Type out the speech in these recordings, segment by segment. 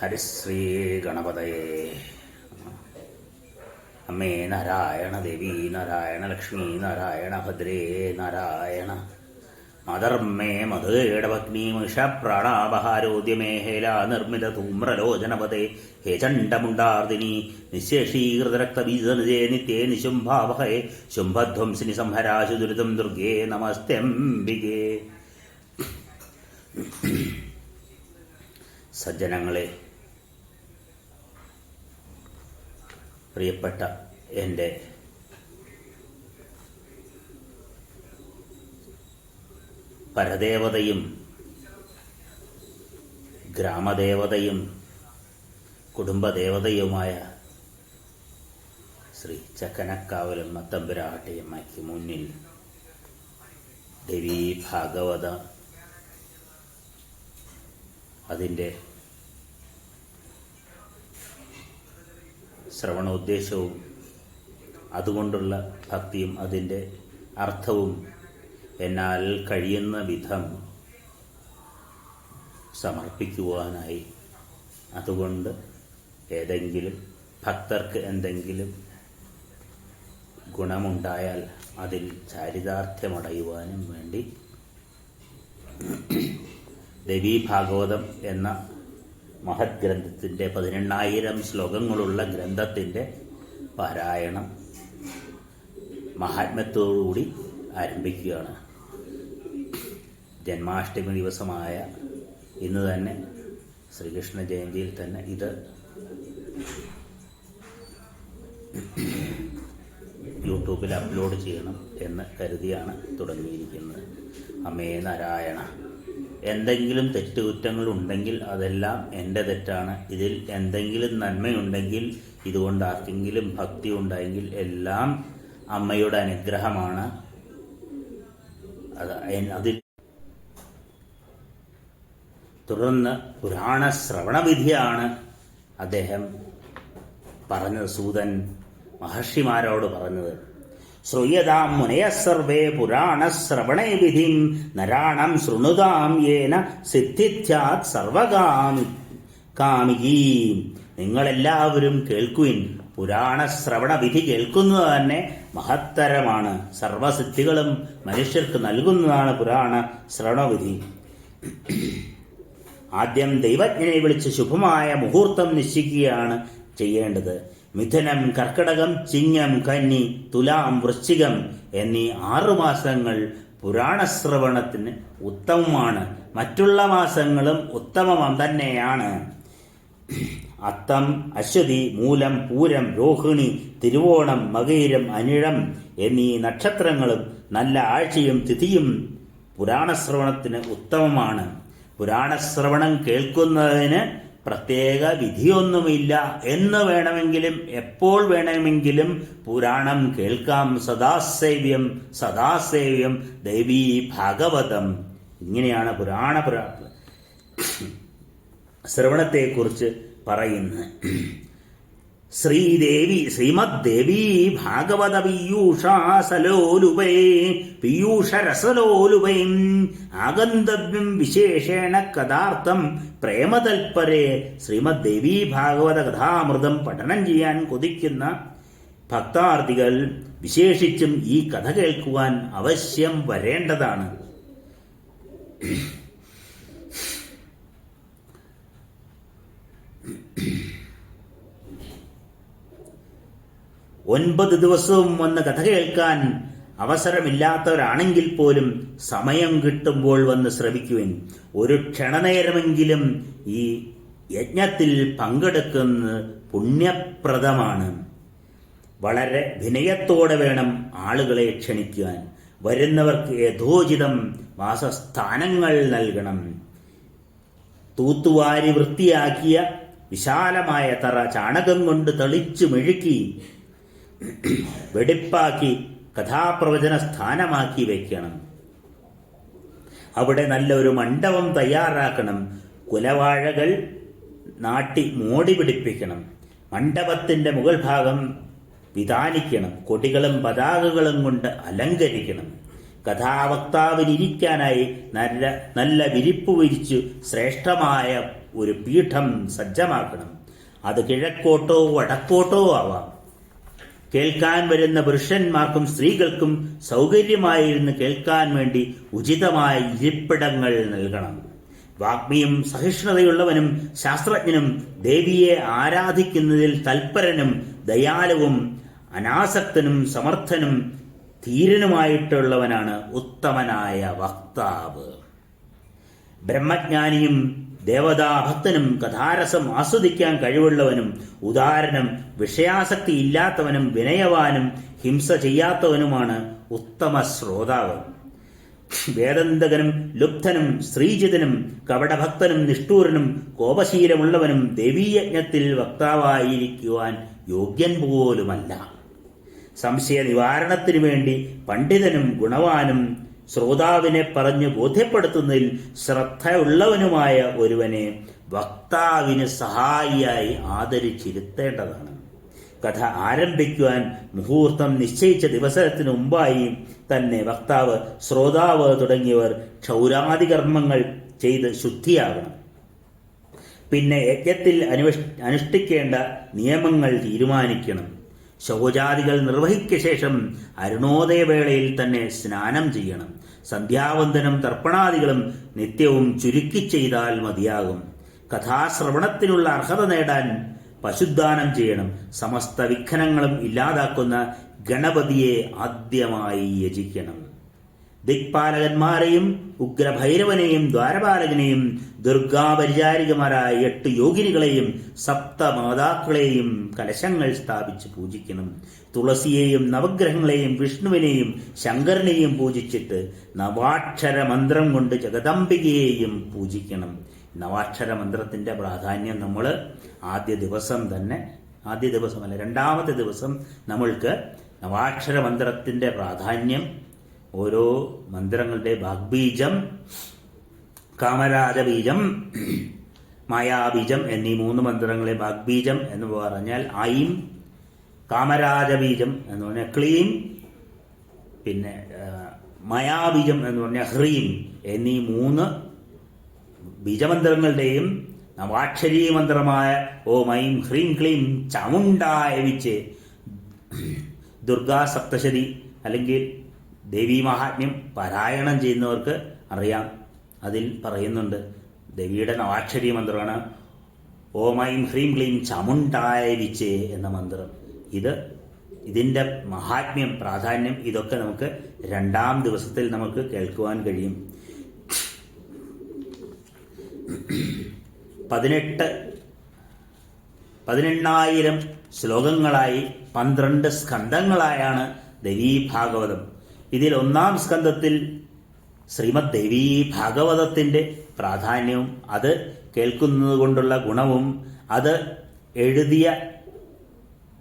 ഹരിശ്രീ ഗണപതയേ അമ്മേ നാരായണ ദേവി നാരായണ ലക്ഷ്മി നാരായണ ഭദ്രേ നാരായണ മദർമ്മേ മധുരേടഭഗ്നി മിഷപ്രാണാപഹാരോദ്യമേ ഹേല നിർമ്മിത ധൂമ്രലോചനപതേ ഹേ ചണ്ഡമുണ്ടാർദിനി നിശേഷീകൃതരക്തബീജനുജേ നിത്യേ നിശുംഭാവഹേ ശുംഭധ്വംസിനി സംഹരാശു ദുരിതം ദുർഗേ നമസ്തംബികേ സജ്ജനങ്ങളെ പ്രിയപ്പെട്ട എന്റെ പരദേവതയും ഗ്രാമദേവതയും കുടുംബദേവതയുമായ ശ്രീ ചക്കനക്കാവലും മത്തമ്പുരാട്ടിയമ്മയ്ക്ക് മുന്നിൽ ദേവീ ഭാഗവത അതിന്റെ ശ്രവണോദ്ദേശവും അതുകൊണ്ടുള്ള ഭക്തിയും അതിന്റെ അർത്ഥവും എന്നാൽ കഴിയുന്ന വിധം സമർപ്പിക്കുവാനായി. അതുകൊണ്ട് ഏതെങ്കിലും ഭക്തർക്ക് എന്തെങ്കിലും ഗുണമുണ്ടായാൽ അതിൽ ചാരിതാർത്ഥ്യമടയുവാനും വേണ്ടി. ദേവീ ഭാഗവതം എന്ന മഹത് ഗ്രന്ഥത്തിന്റെ പതിനെണ്ണായിരം ശ്ലോകങ്ങളുള്ള ഗ്രന്ഥത്തിന്റെ പാരായണം മഹാത്മ്യത്തോടുകൂടി ആരംഭിക്കുകയാണ്. ജന്മാഷ്ടമി ദിവസമായ ഇന്ന് തന്നെ ശ്രീകൃഷ്ണ ജയന്തിയിൽ തന്നെ ഇത് യൂട്യൂബിൽ അപ്ലോഡ് ചെയ്യണം എന്ന് കരുതിയാണ് തുടങ്ങിയിരിക്കുന്നത്. അമേ നാരായണ. എന്തെങ്കിലും തെറ്റുകുറ്റങ്ങൾ ഉണ്ടെങ്കിൽ അതെല്ലാം എന്റെ തെറ്റാണ്. ഇതിൽ എന്തെങ്കിലും നന്മയുണ്ടെങ്കിൽ ഇതുകൊണ്ട് ആർക്കെങ്കിലും ഭക്തി ഉണ്ടായെങ്കിൽ എല്ലാം അമ്മയുടെ അനുഗ്രഹമാണ്. അതിൽ തുടർന്ന് പുരാണ ശ്രവണവിധിയാണ് അദ്ദേഹം പറഞ്ഞത്. സൂതൻ മഹർഷിമാരോട് പറഞ്ഞത്. ശ്രൂയതാം മുനയ സർവേ പുരാണ ശ്രവണേ വിധി നരാണം ശൃണുതാം യേന സിദ്ധിത്യാത് സർവകാമി കാമികീ നിങ്ങളെല്ലാവരും കേൾക്കുവിൻ. പുരാണ ശ്രവണ വിധി കേൾക്കുന്നത് തന്നെ മഹത്തരമാണ്. സർവസിദ്ധികളും മനുഷ്യർക്ക് നൽകുന്നതാണ് പുരാണ ശ്രവണവിധി ആദ്യം ദൈവജ്ഞനെ വിളിച്ച് ശുഭമായ മുഹൂർത്തം നിശ്ചയിക്കുകയാണ് ചെയ്യേണ്ടത്. മിഥുനം കർക്കടകം ചിങ്ങം കന്നി തുലാം വൃശ്ചികം എന്നീ ആറു മാസങ്ങൾ പുരാണശ്രവണത്തിന് ഉത്തമമാണ്. മറ്റുള്ള മാസങ്ങളും ഉത്തമം തന്നെയാണ്. അത്തം അശ്വതി മൂലം പൂരം രോഹിണി തിരുവോണം മകയിരം അനിഴം എന്നീ നക്ഷത്രങ്ങളും നല്ല ആഴ്ചയും തിഥിയും പുരാണശ്രവണത്തിന് ഉത്തമമാണ്. പുരാണശ്രവണം കേൾക്കുന്നതിന് പ്രത്യേക വിധിയൊന്നുമില്ല. എന്ന് വേണമെങ്കിലും എപ്പോൾ വേണമെങ്കിലും പുരാണം കേൾക്കാം. സദാസേവ്യം സദാസേവ്യം ദേവീ ഭാഗവതം. ഇങ്ങനെയാണ് പുരാണ പുരാ ശ്രവണത്തെക്കുറിച്ച് പറയുന്നത്. ശ്രീദേവി ശ്രീമദ്ദേവീ ഭാഗവത പീയൂഷാസലോലുപേ പീയൂഷരസലോലുപൈ. ആഗന്തവ്യം വിശേഷേണ കഥാർത്ഥം പ്രേമതൽപരെ ശ്രീമദ്ദേവീ ഭാഗവത കഥാമൃതം പഠനം ചെയ്യാൻ കൊതിക്കുന്ന ഭക്താർത്ഥികൾ വിശേഷിച്ചും ഈ കഥ കേൾക്കുവാൻ അവശ്യം വരേണ്ടതാണ്. ഒൻപത് ദിവസവും വന്ന് കഥ കേൾക്കാൻ അവസരമില്ലാത്തവരാണെങ്കിൽ പോലും സമയം കിട്ടുമ്പോൾ വന്ന് ശ്രമിക്കുവിൻ. ഒരു ക്ഷണനേരമെങ്കിലും ഈ യജ്ഞത്തിൽ പങ്കെടുക്കുന്നത് പുണ്യപ്രദമാണ്. വളരെ വിനയത്തോടെ വേണം ആളുകളെ ക്ഷണിക്കുവാൻ. വരുന്നവർക്ക് യഥോചിതം വാസസ്ഥാനങ്ങൾ നൽകണം. തൂത്തുവാരി വൃത്തിയാക്കിയ വിശാലമായ തറ ചാണകം കൊണ്ട് തെളിച്ചു മെഴുക്കി വെടിപ്പാക്കി കഥാപ്രവചന സ്ഥാനമാക്കി വയ്ക്കണം. അവിടെ നല്ലൊരു മണ്ഡപം തയ്യാറാക്കണം. കുലവാഴകൾ നാട്ടി മോടി പിടിപ്പിക്കണം. മണ്ഡപത്തിന്റെ മുകൾ ഭാഗം വിധാനിക്കണം കൊടികളും പതാകകളും കൊണ്ട് അലങ്കരിക്കണം. കഥാവക്താവിനിരിക്കാനായി നല്ല നല്ല വിരിപ്പ് വിരിച്ചു ശ്രേഷ്ഠമായ ഒരു പീഠം സജ്ജമാക്കണം. അത് കിഴക്കോട്ടോ വടക്കോട്ടോ ആവാം. കേൾക്കാൻ വരുന്ന പുരുഷന്മാർക്കും സ്ത്രീകൾക്കും സൗകര്യമായിരുന്ന് കേൾക്കാൻ വേണ്ടി ഉചിതമായ ഇരിപ്പിടങ്ങൾ നൽകണം. വാഗ്മിയും സഹിഷ്ണുതയുള്ളവനും ശാസ്ത്രജ്ഞനും ദേവിയെ ആരാധിക്കുന്നതിൽ തൽപരനും ദയാലുവും അനാസക്തനും സമർത്ഥനും ധീരനുമായിട്ടുള്ളവനാണ് ഉത്തമനായ വക്താവ്. ബ്രഹ്മജ്ഞാനിയും ദേവതാഭക്തനും കഥാരസം ആസ്വദിക്കാൻ കഴിവുള്ളവനും ഉദാഹരണം വിഷയാസക്തി ഇല്ലാത്തവനും വിനയവാനും ഹിംസ ചെയ്യാത്തവനുമാണ് ഉത്തമ ശ്രോതാവ്. വേദന്തകനും ലുപ്തനും ശ്രീജിതനും കപടഭക്തനും നിഷ്ഠൂരനും കോപശീലമുള്ളവനും ദേവീയജ്ഞത്തിൽ വക്താവായിരിക്കുവാൻ യോഗ്യൻ പോലുമല്ല. സംശയ നിവാരണത്തിനു വേണ്ടി പണ്ഡിതനും ഗുണവാനും ശ്രോതാവിനെ പറഞ്ഞ് ബോധ്യപ്പെടുത്തുന്നതിൽ ശ്രദ്ധയുള്ളവനുമായ ഒരുവനെ വക്താവിന് സഹായിയായി ആദരിച്ചിരുത്തേണ്ടതാണ്. കഥ ആരംഭിക്കുവാൻ മുഹൂർത്തം നിശ്ചയിച്ച ദിവസത്തിന് മുമ്പായി തന്നെ വക്താവ് ശ്രോതാവ് തുടങ്ങിയവർ ക്ഷൗരാദി കർമ്മങ്ങൾ ചെയ്ത് ശുദ്ധിയാകണം. പിന്നെ യജ്ഞത്തിൽ അനുഷ്ഠ അനുഷ്ഠിക്കേണ്ട നിയമങ്ങൾ തീരുമാനിക്കണം. ശൗചാദികൾ നിർവഹിക്ക ശേഷം അരുണോദയവേളയിൽ തന്നെ സ്നാനം ചെയ്യണം. സന്ധ്യാവന്തനം തർപ്പണാദികളും നിത്യവും ചുരുക്കി ചെയ്താൽ മതിയാകും. കഥാശ്രവണത്തിനുള്ള അർഹത നേടാൻ പശുദ്ധാനം ചെയ്യണം. സമസ്ത വിഘ്നങ്ങളും ഇല്ലാതാക്കുന്ന ഗണപതിയെ ആദ്യമായി യജിക്കണം. ദിക്പാലകന്മാരെയും ഉഗ്രഭൈരവനെയും ദ്വാരപാലകനെയും ദുർഗാപരിചാരികമാരായ എട്ട് യോഗിനികളെയും സപ്തമാതാക്കളെയും കലശങ്ങൾ സ്ഥാപിച്ച് പൂജിക്കണം. തുളസിയെയും നവഗ്രഹങ്ങളെയും വിഷ്ണുവിനെയും ശങ്കരനെയും പൂജിച്ചിട്ട് നവാക്ഷര മന്ത്രം കൊണ്ട് ജഗദംബികയെയും പൂജിക്കണം. നവാക്ഷര മന്ത്രത്തിന്റെ പ്രാധാന്യം നമ്മൾ ആദ്യ ദിവസം തന്നെ ആദ്യ ദിവസമല്ല രണ്ടാമത്തെ ദിവസം നമ്മൾക്ക് നവാക്ഷര മന്ത്രത്തിന്റെ പ്രാധാന്യം ഓരോ മന്ത്രങ്ങളുടെ വാഗ്ബീജം കാമരാജബീജം മായാബീജം എന്നീ മൂന്ന് മന്ത്രങ്ങളെ വാഗ്ബീജം എന്ന് പറഞ്ഞാൽ ഐം കാമരാജബീജം എന്ന് പറഞ്ഞാൽ ക്ലീം പിന്നെ മയാബീജം എന്ന് പറഞ്ഞാൽ ഹ്രീം എന്നീ മൂന്ന് ബീജമന്ത്രങ്ങളുടെയും നവാക്ഷരീ മന്ത്രമായ ഓ മൈം ഹ്രീം ക്ലീം ചമുണ്ടായ വിച്ച് ദുർഗാ സപ്തശതി അല്ലെങ്കിൽ ദേവീ മഹാത്മ്യം പാരായണം ചെയ്യുന്നവർക്ക് അറിയാം. അതിൽ പറയുന്നുണ്ട് ദേവിയുടെ നവാക്ഷരി മന്ത്രമാണ് ഓം ഐം ഹ്രീം ക്ലീം ചമുണ്ടായ വിച്ച് എന്ന മന്ത്രം. ഇത് ഇതിന്റെ മഹാത്മ്യം പ്രാധാന്യം ഇതൊക്കെ നമുക്ക് രണ്ടാം ദിവസത്തിൽ നമുക്ക് കേൾക്കുവാൻ കഴിയും. പതിനെട്ട് പതിനെണ്ണായിരം ശ്ലോകങ്ങളായി പന്ത്രണ്ട് സ്കന്ധങ്ങളായാണ് ദേവീ ഭാഗവതം ഇതിൽ ഒന്നാം സ്കന്ധത്തിൽ ശ്രീമദ് ദേവീ ഭാഗവതത്തിന്റെ പ്രാധാന്യവും അത് കേൾക്കുന്നത് കൊണ്ടുള്ള ഗുണവും അത് എഴുതിയ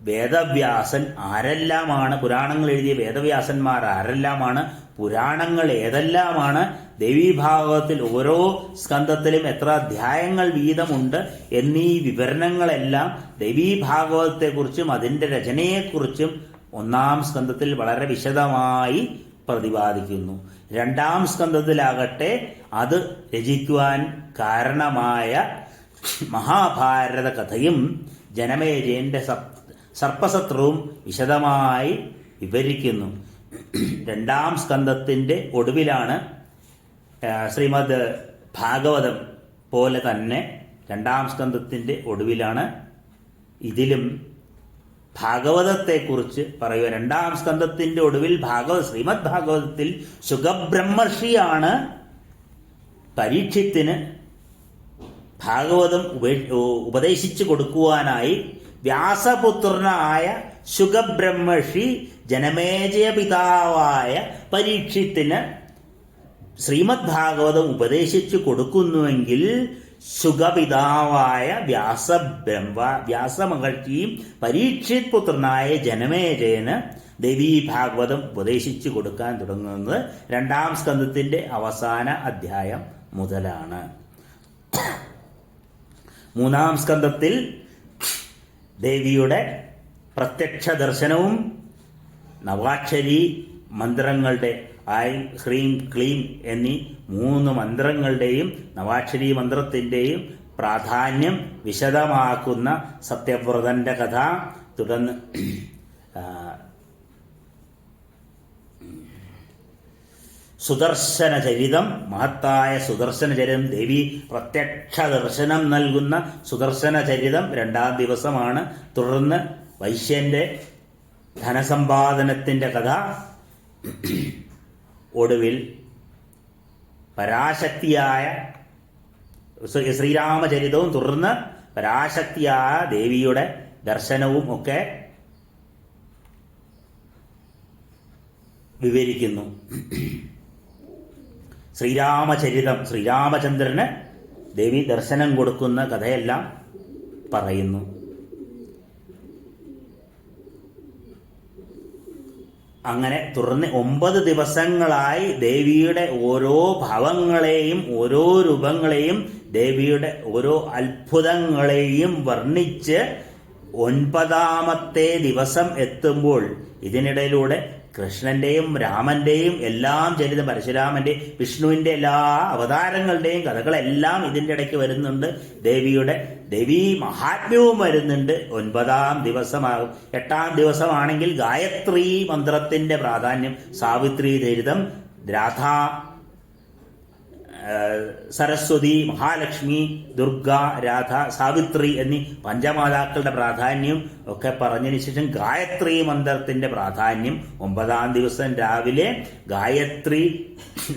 വേദവ്യാസൻ ആരെല്ലാമാണ് പുരാണങ്ങൾ എഴുതിയ വേദവ്യാസന്മാർ ആരെല്ലാമാണ് പുരാണങ്ങൾ ഏതെല്ലാമാണ് ദേവീഭാഗവത്തിൽ ഓരോ സ്കന്ധത്തിലും എത്ര അധ്യായങ്ങൾ വീതമുണ്ട് എന്നീ വിവരണങ്ങളെല്ലാം ദേവീഭാഗവത്തെക്കുറിച്ചും അതിന്റെ രചനയെക്കുറിച്ചും ഒന്നാം സ്കന്ധത്തിൽ വളരെ വിശദമായി പ്രതിപാദിക്കുന്നു. രണ്ടാം സ്കന്ധത്തിലാകട്ടെ അത് രചിക്കുവാൻ കാരണമായ മഹാഭാരത കഥയും ജനമേജയന്റെ സർപ്പശത്രുവും വിശദമായി വിവരിക്കുന്നു. രണ്ടാം സ്കന്ധത്തിന്റെ ഒടുവിലാണ് ശ്രീമദ് ഭാഗവതം പോലെ തന്നെ രണ്ടാം സ്കന്ധത്തിന്റെ ഒടുവിലാണ് ഇതിലും ഭാഗവതത്തെക്കുറിച്ച് പറയുക. രണ്ടാം സ്കന്ധത്തിന്റെ ഒടുവിൽ ഭാഗവത ശ്രീമദ് ഭാഗവതത്തിൽ സുഖബ്രഹ്മർഷിയാണ് പരീക്ഷത്തിന് ഭാഗവതം ഉപേ- ഉപദേശിച്ചു കൊടുക്കുവാനായി വ്യാസപുത്രനായ ശുഗബ്രഹ്മർഷി ജനമേജയ പിതാവായ പരീക്ഷത്തിന് ശ്രീമദ് ഭാഗവതം ഉപദേശിച്ചു കൊടുക്കുന്നുവെങ്കിൽ സുഖപിതാവായ വ്യാസബ്രഹ്മ വ്യാസമഹർഷിയും പരീക്ഷിത് പുത്രനായ ജനമേജയന് ദേവീ ഭാഗവതം ഉപദേശിച്ചു കൊടുക്കാൻ തുടങ്ങുന്നത് രണ്ടാം സ്കന്ധത്തിന്റെ അവസാന അധ്യായം മുതലാണ്. മൂന്നാം സ്കന്ധത്തിൽ ദേവിയുടെ പ്രത്യക്ഷ ദർശനവും നവാക്ഷരി മന്ത്രങ്ങളുടെ ഐ ഹ്രീം ക്ലീം എന്നീ മൂന്ന് മന്ത്രങ്ങളുടെയും നവാക്ഷരി മന്ത്രത്തിന്റെയും പ്രാധാന്യം വിശദമാക്കുന്ന സത്യവ്രതന്റെ കഥ. തുടർന്ന് സുദർശന ചരിതം മഹത്തായ സുദർശന ചരിതം ദേവി പ്രത്യക്ഷ ദർശനം നൽകുന്ന സുദർശന ചരിതം രണ്ടാം ദിവസമാണ്. തുടർന്ന് വൈശ്യന്റെ ധനസമ്പാദനത്തിന്റെ കഥ. ഒടുവിൽ പരാശക്തിയായ ശ്രീ- ശ്രീരാമചരിതവും തുടർന്ന് പരാശക്തിയായ ദേവിയുടെ ദർശനവും ഒക്കെ വിവരിക്കുന്നു. ശ്രീരാമചരിതം ശ്രീരാമചന്ദ്രന് ദേവി ദർശനം കൊടുക്കുന്ന കഥയെല്ലാം പറയുന്നു. അങ്ങനെ തുടർന്ന് ഒമ്പത് ദിവസങ്ങളായി ദേവിയുടെ ഓരോ ഭാവങ്ങളെയും ഓരോ രൂപങ്ങളെയും ദേവിയുടെ ഓരോ അത്ഭുതങ്ങളെയും വർണിച്ച് ഒൻപതാമത്തെ ദിവസം എത്തുമ്പോൾ ഇതിനിടയിലൂടെ കൃഷ്ണന്റെയും രാമന്റെയും എല്ലാം ചരിതം പരശുരാമന്റെ വിഷ്ണുവിന്റെ എല്ലാ അവതാരങ്ങളുടെയും കഥകളെല്ലാം ഇതിന്റെ ഇടയ്ക്ക് വരുന്നുണ്ട്. ദേവിയുടെ ദേവീ മഹാത്മ്യവും വരുന്നുണ്ട്. ഒൻപതാം ദിവസമാകും. എട്ടാം ദിവസമാണെങ്കിൽ ഗായത്രി മന്ത്രത്തിന്റെ പ്രാധാന്യം സാവിത്രി ചരിതം രാധാ സരസ്വതി മഹാലക്ഷ്മി ദുർഗ രാധ സാവിത്രി എന്നീ പഞ്ചമാതാക്കളുടെ പ്രാധാന്യം ഒക്കെ പറഞ്ഞതിന് ശേഷം ഗായത്രി മന്ത്രത്തിന്റെ പ്രാധാന്യം ഒമ്പതാം ദിവസം രാവിലെ ഗായത്രി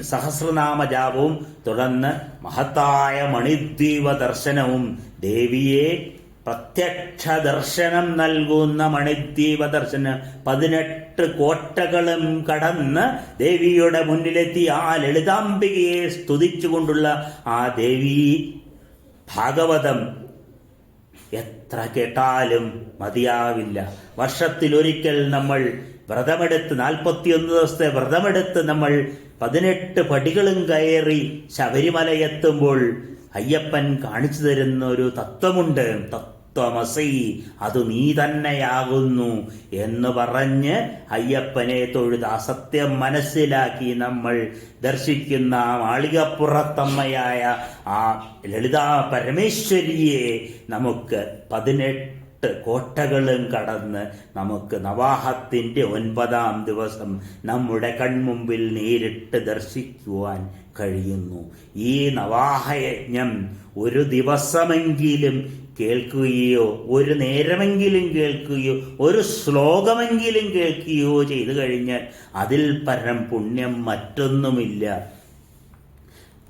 സഹസ്രനാമ ജാപവും തുടർന്ന് മഹത്തായ മണിദ്വീപ ദർശനവും ദേവിയെ പ്രത്യക്ഷ ദർശനം നൽകുന്ന മണിദ്വീപ ദർശനം. പതിനെട്ട് കോട്ടകളും കടന്ന് ദേവിയുടെ മുന്നിലെത്തി ആ ലളിതാംബികയെ സ്തുതിച്ചുകൊണ്ടുള്ള ആ ദേവി ഭാഗവതം. എത്ര കേട്ടാലും മതിയാവില്ല. വർഷത്തിലൊരിക്കൽ നമ്മൾ വ്രതമെടുത്ത് നാൽപ്പത്തിയൊന്ന് ദിവസത്തെ വ്രതമെടുത്ത് നമ്മൾ പതിനെട്ട് പടികളും കയറി ശബരിമല എത്തുമ്പോൾ അയ്യപ്പൻ കാണിച്ചു തരുന്ന ഒരു തത്വമുണ്ട്. തത്വമസി അത് നീ തന്നെയാകുന്നു എന്ന് പറഞ്ഞ് അയ്യപ്പനെ തൊഴുത് അസത്യം മനസ്സിലാക്കി നമ്മൾ ദർശിക്കുന്ന മാളികപ്പുറത്തമ്മയായ ആ ലളിതാ പരമേശ്വരിയെ നമുക്ക് പതിനെട്ട് കോട്ടകളും കടന്ന് നമുക്ക് നവാഹത്തിന്റെ ഒൻപതാം ദിവസം നമ്മുടെ കൺമുമ്പിൽ നേരിട്ട് ദർശിക്കുവാൻ കഴിയുന്നു. ഈ നവാഹയജ്ഞം ഒരു ദിവസമെങ്കിലും കേൾക്കുകയോ ഒരു നേരമെങ്കിലും കേൾക്കുകയോ ഒരു ശ്ലോകമെങ്കിലും കേൾക്കുകയോ ചെയ്തു കഴിഞ്ഞാൽ അതിൽ പരം പുണ്യം മറ്റൊന്നുമില്ല.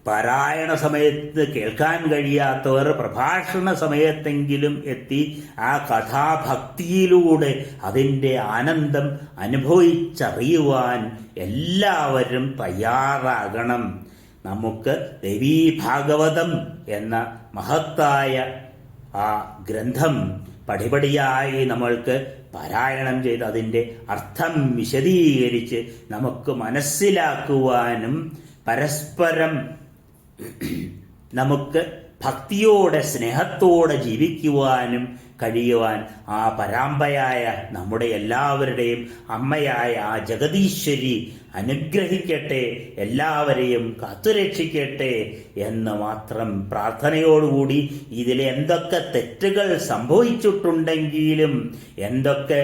പാരായണ സമയത്ത് കേൾക്കാൻ കഴിയാത്തവർ പ്രഭാഷണ സമയത്തെങ്കിലും എത്തി ആ കഥാഭക്തിയിലൂടെ അതിന്റെ ആനന്ദം അനുഭവിച്ചറിയുവാൻ എല്ലാവരും തയ്യാറാകണം. നമുക്ക് ദേവീ ഭാഗവതം എന്ന മഹത്തായ ആ ഗ്രന്ഥം പടിപടിയായി നമ്മൾക്ക് പാരായണം ചെയ്ത് അതിന്റെ അർത്ഥം വിശദീകരിച്ച് നമുക്ക് മനസ്സിലാക്കുവാനും പരസ്പരം നമുക്ക് ഭക്തിയോടെ സ്നേഹത്തോടെ ജീവിക്കുവാനും കഴിയുവാൻ ആ പരാമ്പയായ നമ്മുടെ എല്ലാവരുടെയും അമ്മയായ ആ ജഗദീശ്വരി അനുഗ്രഹിക്കട്ടെ എല്ലാവരെയും കാത്തുരക്ഷിക്കട്ടെ എന്ന് മാത്രം പ്രാർത്ഥനയോടുകൂടി ഇതിൽ എന്തൊക്കെ തെറ്റുകൾ സംഭവിച്ചിട്ടുണ്ടെങ്കിലും എന്തൊക്കെ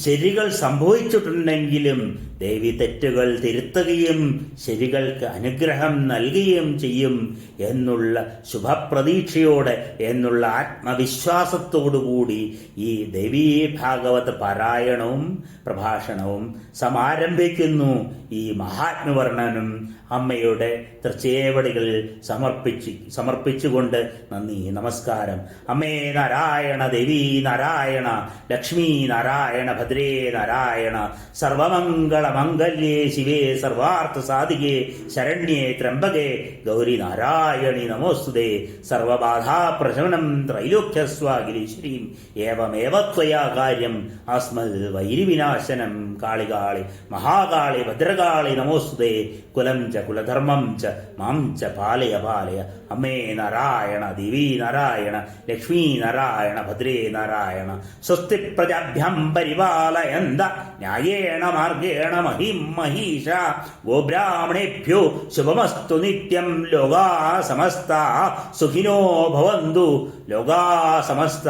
ശരികൾ സംഭവിച്ചിട്ടുണ്ടെങ്കിലും ദേവി തെറ്റുകൾ തിരുത്തുകയും ശരികൾക്ക് അനുഗ്രഹം നൽകുകയും ചെയ്യും എന്നുള്ള ശുഭപ്രതീക്ഷയോടെ എന്നുള്ള ആത്മവിശ്വാസത്തോടുകൂടി ഈ ദേവീ ഭാഗവത പാരായണവും പ്രഭാഷണവും സമാരംഭിക്കുന്നു. ഈ മഹാത്മവർണനും അമ്മയുടെ തൃച്ചേവടികളിൽ സമർപ്പിച്ച് സമർപ്പിച്ചുകൊണ്ട് നന്ദി നമസ്കാരം. അമ്മേ നാരായണ ദേവി നാരായണ ലക്ഷ്മി നാരായണ ഭദ്രേ നാരായണ സർവമംഗള മംഗല്യേ ശിവേ സർവാർത്ഥ സാധികേ ശരണ്യേ ത്രംബകേ ഗൗരി നാരായണി നമോസ്തുതേ. സർവബാധാ പ്രശമനം ത്രൈലോക്യസ്വാഗിരീശ്വരീം ഏവമേവ ത്വയാ കാര്യം അസ്മൽ വൈരിവിനാശനം കാളികാളി മഹാകാളി ഭദ്രകാളി നമോസ്തുതേ. കുലം ച കുലധർമ്മം ച മാം ച പാലയ പാലയ അമ്മേ നാരായണ ദേവി നാരായണ ലക്ഷ്മീ നാരായണ ഭദ്രേ നാരായണ. സ്വസ്തി പ്രജാഭ്യം പരിപാലയന്ത ന്യായേണ മാർഗേണ മഹിം മഹീഷ ഗോബ്രാഹ്മണേഭ്യോ ശുഭമസ്തു നിത്യം ലോകാ സമസ്ത സുഖിനോ ഭവന്തു ലോകാ സമസ്ത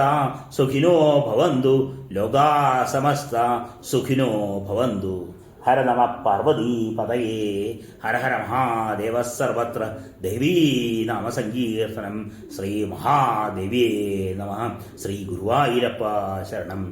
സുഖിനോ ഭവന്തു ലോകാ സമസ്ത സുഖിനോ ഭവന്തു ഹര നമ പാർവതീപതയേ ഹര ഹര മഹാദേവ സർവത്ര ദേവീ നാമ സങ്കീർത്തനം ശ്രീ മഹാദേവിയേ നമ ശ്രീ ഗുരുവായൂരപ്പ ശരണം